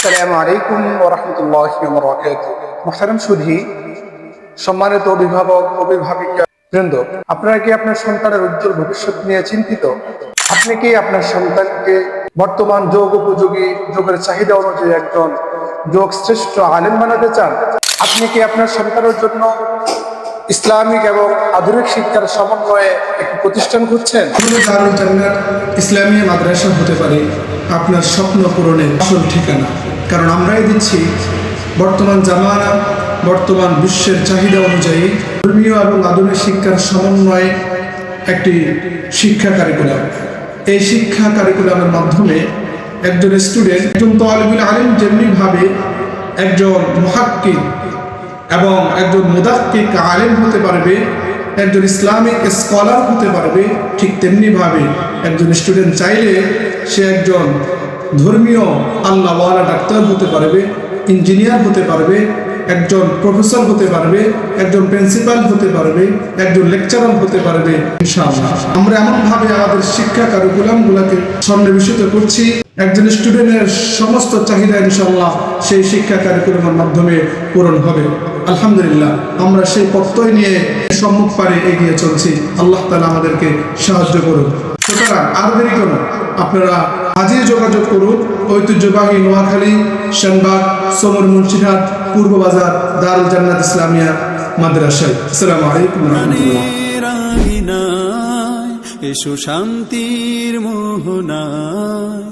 আসসালামু আলাইকুম ওরহমতুল্লাহ বরকাত মোহতারাম সম্মানিত অভিভাবক, অভিভাবিকা, বৃন্দ, আপনারা কি আপনার সন্তানের উজ্জ্বল ভবিষ্যৎ নিয়ে চিন্তিত? আপনি কি আপনার সন্তানকে বর্তমান যোগ উপযোগী, যোগের চাহিদা অনুযায়ী একজন যোগ শ্রেষ্ঠ আলেম বানাতে চান? আপনি কি আপনার সন্তানের জন্য ইসলামিক এবং আধুনিক শিক্ষার সমন্বয়ে একটি প্রতিষ্ঠান খুঁজছেন? ইসলামিয়া মাদ্রাসা হতে পারে। আপনার স্বপ্ন পূরণের আসল ঠিকানা। কারণ আমরাই দিচ্ছি বর্তমান জামানা, বর্তমান বিশ্বের চাহিদা অনুযায়ী ধর্মীয় এবং আধুনিক শিক্ষার সমন্বয়ে একটি শিক্ষা কারিকুলাম এই শিক্ষা কারিকুলামের মাধ্যমে একজন স্টুডেন্ট একজন তলবুল আলিম যেমনিভাবে একজন মহাক্কিক এবং একজন মুদাক্কিক আলেম হতে পারবে, একজন ইসলামিক স্কলার হতে পারবে, ঠিক তেমনিভাবে একজন স্টুডেন্ট চাইলে সে একজন ধর্মীয় আল্লাহওয়ালা ডাক্তার হতে পারবে, ইঞ্জিনিয়ার হতে পারবে, একজন প্রফেসর হতে পারবে, একজন প্রিন্সিপাল হতে পারবে, একজন লেকচারার হতে পারবে আমরা এমনভাবে আমাদের শিক্ষা কারিকুলামগুলোকে সন্নিবেশিত করছি। একজন স্টুডেন্টের সমস্ত চাহিদা ইনশাল্লাহ সেই শিক্ষা কারিকুলামের মাধ্যমে পূরণ হবে। আলহামদুলিল্লাহ, আমরা সেই প্রত্যয় নিয়ে সম্মুখ পারে এগিয়ে চলছি। আল্লাহ তালা আমাদেরকে সাহায্য করুন সুতরাং আর দেরি করুন আপনারা আজই যোগাযোগ করুন। ঐতিহ্যবাহী নোয়াখালী, সেনবাগ, সমর মুন্সিরহাট পূর্ব বাজার, দারুল জান্নাত ইসলামিয়া মাদ্রাসা। আসসালামু আলাইকুম এসো শান্তির মোহনায়